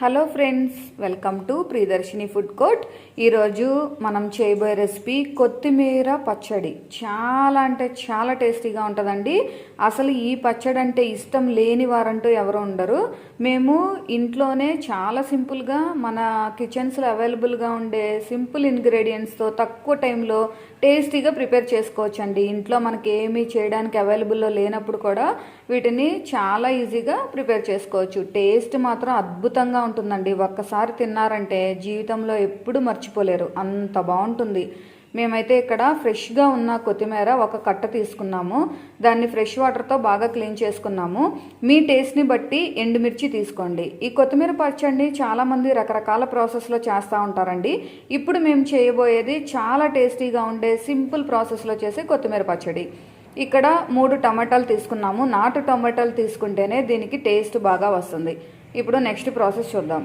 Hello friends welcome to Priyadarshini food court ఈరోజు మనం చేయబోయే రెసిపీ కొత్తిమీర పచ్చడి. చాలా అంటే చాలా టేస్టీగా ఉంటుందండి. అసలు ఈ పచ్చడి అంటే ఇష్టం లేని వారంటూ ఎవరు ఉండరు. మేము ఇంట్లోనే చాలా సింపుల్గా మన కిచెన్స్లో అవైలబుల్గా ఉండే సింపుల్ ఇంగ్రీడియంట్స్తో తక్కువ టైంలో టేస్టీగా ప్రిపేర్ చేసుకోవచ్చు అండి ఇంట్లో మనకి ఏమీ చేయడానికి అవైలబుల్లో లేనప్పుడు కూడా వీటిని చాలా ఈజీగా ప్రిపేర్ చేసుకోవచ్చు. టేస్ట్ మాత్రం అద్భుతంగా ఉంటుందండి. ఒక్కసారి తిన్నారంటే జీవితంలో ఎప్పుడు మర్చిపోలేరు. అంత బాగుంటుంది. మేమైతే ఇక్కడ ఫ్రెష్గా ఉన్న కొత్తిమీర ఒక కట్ట తీసుకున్నాము. దాన్ని ఫ్రెష్ వాటర్తో బాగా క్లీన్ చేసుకున్నాము. మీ టేస్ట్ని బట్టి ఎండుమిర్చి తీసుకోండి. ఈ కొత్తిమీర పచ్చడిని చాలామంది రకరకాల ప్రాసెస్లో చేస్తూ ఉంటారండి. ఇప్పుడు మేము చేయబోయేది చాలా టేస్టీగా ఉండే సింపుల్ ప్రాసెస్లో చేసే కొత్తిమీర పచ్చడి. ఇక్కడ మూడు టమాటాలు తీసుకున్నాము. నాటు టమాటాలు తీసుకుంటేనే దీనికి టేస్ట్ బాగా వస్తుంది. ఇప్పుడు నెక్స్ట్ ప్రాసెస్ చూద్దాం.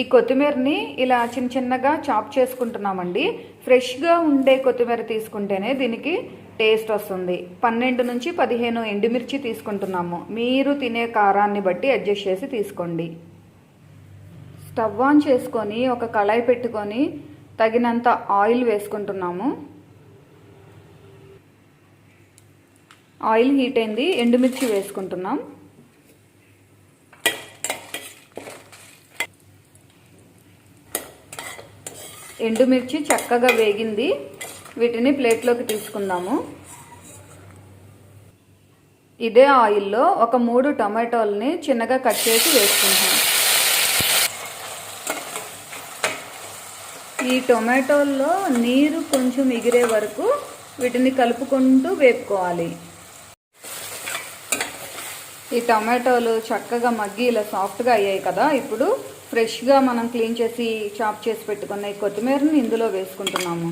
ఈ కొత్తిమీరని ఇలా చిన్న చిన్నగా చాప్ చేసుకుంటున్నామండి. ఫ్రెష్గా ఉండే కొత్తిమీర తీసుకుంటేనే దీనికి టేస్ట్ వస్తుంది. పన్నెండు నుంచి పదిహేను ఎండుమిర్చి తీసుకుంటున్నాము. మీరు తినే కారాన్ని బట్టి అడ్జస్ట్ చేసి తీసుకోండి. స్టవ్ ఆన్ చేసుకొని ఒక కళాయి పెట్టుకొని తగినంత ఆయిల్ వేసుకుంటున్నాము. ఆయిల్ హీట్ అయింది ఎండుమిర్చి వేసుకుంటున్నాం. ఎండుమిర్చి చక్కగా వేగింది వీటిని ప్లేట్లోకి తీసుకుందాము. ఇదే ఆయిల్లో ఒక మూడు టమాటోల్ని చిన్నగా కట్ చేసి వేసుకుంటాం ఈ టొమాటోల్లో నీరు కొంచెం ఎగిరే వరకు వీటిని కలుపుకుంటూ వేపుకోవాలి. ఈ టమాటోలు చక్కగా మగ్గి ఇలా సాఫ్ట్గా అయ్యాయి కదా ఇప్పుడు ఫ్రెష్గా మనం క్లీన్ చేసి చాప్ చేసి పెట్టుకున్న ఈ కొత్తిమీరని ఇందులో వేసుకుంటున్నాము.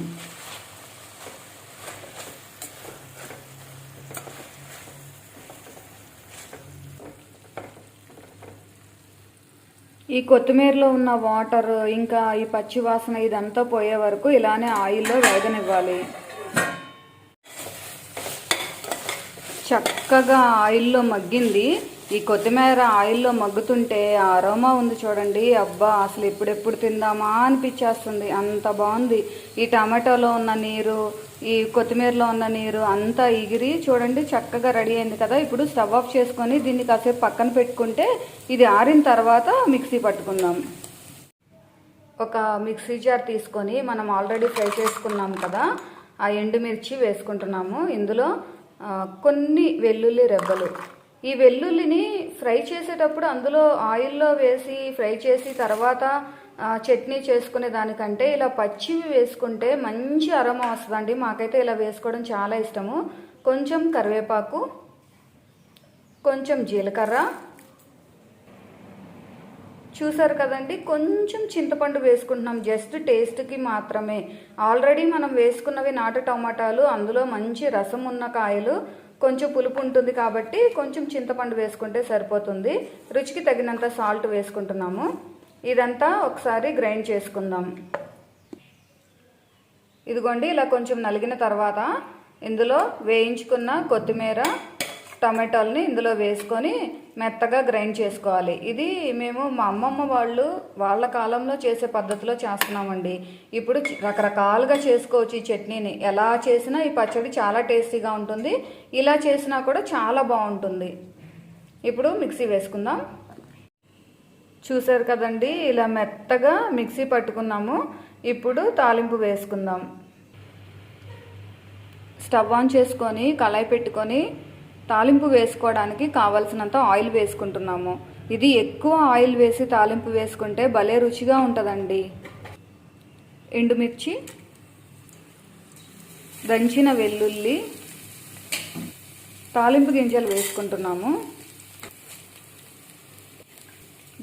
ఈ కొత్తిమీరలో ఉన్న వాటర్ ఇంకా ఈ పచ్చి వాసన ఇదంతా పోయే వరకు ఇలానే ఆయిల్లో వేగనివ్వాలి. చక్కగా ఆయిల్లో మగ్గింది. ఈ కొత్తిమీర ఆయిల్లో మగ్గుతుంటే ఆ అరోమా ఉంది చూడండి. అబ్బా అసలు ఎప్పుడెప్పుడు తిందామా అనిపించేస్తుంది. అంత బాగుంది. ఈ టమాటోలో ఉన్న నీరు ఈ కొత్తిమీరలో ఉన్న నీరు అంతా ఎగిరి చూడండి. చక్కగా రెడీ అయింది కదా. ఇప్పుడు స్టవ్ ఆఫ్ చేసుకొని దీన్ని కాసేపు పక్కన పెట్టుకుంటే ఇది ఆరిన తర్వాత మిక్సీ పట్టుకుందాం. ఒక మిక్సీ జార్ తీసుకొని మనం ఆల్రెడీ ఫ్రై చేసుకున్నాం కదా. ఆ ఎండుమిర్చి వేసుకుంటున్నాము. ఇందులో కొన్ని వెల్లుల్లి రెబ్బలు. ఈ వెల్లుల్లిని ఫ్రై చేసేటప్పుడు అందులో ఆయిల్లో వేసి ఫ్రై చేసి తర్వాత చట్నీ చేసుకునే దానికంటే ఇలా పచ్చివి వేసుకుంటే మంచి అరమ వస్తుందండి. మాకైతే ఇలా వేసుకోవడం చాలా ఇష్టము. కొంచెం కరివేపాకు కొంచెం జీలకర్ర చూసారు కదండి కొంచెం చింతపండు వేసుకుంటున్నాం. జస్ట్ టేస్ట్కి మాత్రమే. ఆల్రెడీ మనం వేసుకున్నవి నాటు టమాటాలు అందులో మంచి రసం ఉన్న కాయలు కొంచెం పులుపు ఉంటుంది కాబట్టి కొంచెం చింతపండు వేసుకుంటే సరిపోతుంది. రుచికి తగినంత సాల్ట్ వేసుకుంటున్నాము. ఇదంతా ఒకసారి గ్రైండ్ చేసుకుందాం. ఇదిగోండి ఇలా కొంచెం నలిగిన తర్వాత ఇందులో వేయించుకున్న కొత్తిమీర టమాటాలని ఇందులో వేసుకొని మెత్తగా గ్రైండ్ చేసుకోవాలి. ఇది మేము మా అమ్మమ్మ వాళ్ళు వాళ్ళ కాలంలో చేసే పద్ధతిలో చేస్తున్నామండి. ఇప్పుడు రకరకాలుగా చేసుకోవచ్చు ఈ చట్నీని. ఎలా చేసినా ఈ పచ్చడి చాలా టేస్టీగా ఉంటుంది. ఇలా చేసినా కూడా చాలా బాగుంటుంది. ఇప్పుడు మిక్సీ వేసుకుందాం. చూసారు కదండి ఇలా మెత్తగా మిక్సీ పట్టుకున్నాము. ఇప్పుడు తాలింపు వేసుకుందాం. స్టవ్ ఆన్ చేసుకొని కళాయి పెట్టుకొని తాలింపు వేసుకోవడానికి కావలసినంత ఆయిల్ వేసుకుంటున్నాము. ఇది ఎక్కువ ఆయిల్ వేసి తాలింపు వేసుకుంటే భలే రుచిగా ఉంటుందండి. ఎండుమిర్చి దంచిన వెల్లుల్లి తాలింపు గింజలు వేసుకుంటున్నాము.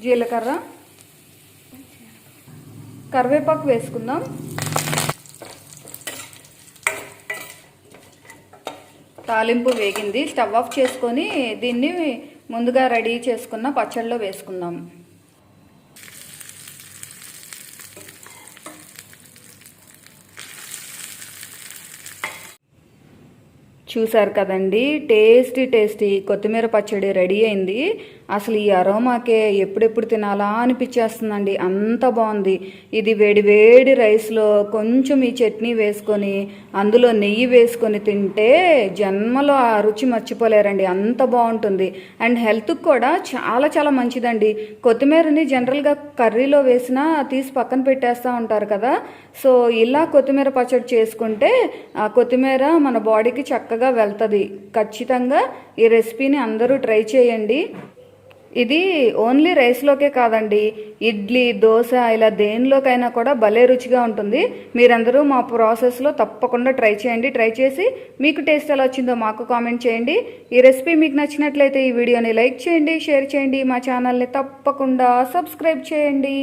జీలకర్ర కరివేపాకు వేసుకుందాం. తాలింపు వేగింది. స్టవ్ ఆఫ్ చేసుకొని దీన్ని ముందుగా రెడీ చేసుకున్న పచ్చళ్ళలో వేసుకుందాం. చూసారు కదండి. టేస్టీ టేస్టీ కొత్తిమీర పచ్చడి రెడీ అయింది. అసలు ఈ అరోమాకే ఎప్పుడెప్పుడు తినాలా అనిపించేస్తుందండి. అంత బాగుంది. ఇది వేడి వేడి రైస్లో కొంచెం ఈ చట్నీ వేసుకొని అందులో నెయ్యి వేసుకొని తింటే జన్మలో ఆ రుచి మర్చిపోలేరండి. అంత బాగుంటుంది. అండ్ హెల్త్కి కూడా చాలా చాలా మంచిదండి. కొత్తిమీరని జనరల్గా కర్రీలో వేసినా తీసి పక్కన పెట్టేస్తూ ఉంటారు కదా. సో ఇలా కొత్తిమీర పచ్చడి చేసుకుంటే ఆ కొత్తిమీర మన బాడీకి చక్కగా చక్కగా వెళ్తుంది. ఖచ్చితంగా ఈ రెసిపీని అందరూ ట్రై చేయండి. ఇది ఓన్లీ రైస్లోకే కాదండి. ఇడ్లీ దోశ ఇలా దేనిలోకైనా కూడా భలే రుచిగా ఉంటుంది. మీరందరూ మా ప్రాసెస్లో తప్పకుండా ట్రై చేయండి. ట్రై చేసి మీకు టేస్ట్ ఎలా వచ్చిందో మాకు కామెంట్ చేయండి. ఈ రెసిపీ మీకు నచ్చినట్లయితే ఈ వీడియోని లైక్ చేయండి షేర్ చేయండి. మా ఛానల్ని తప్పకుండా సబ్స్క్రైబ్ చేయండి.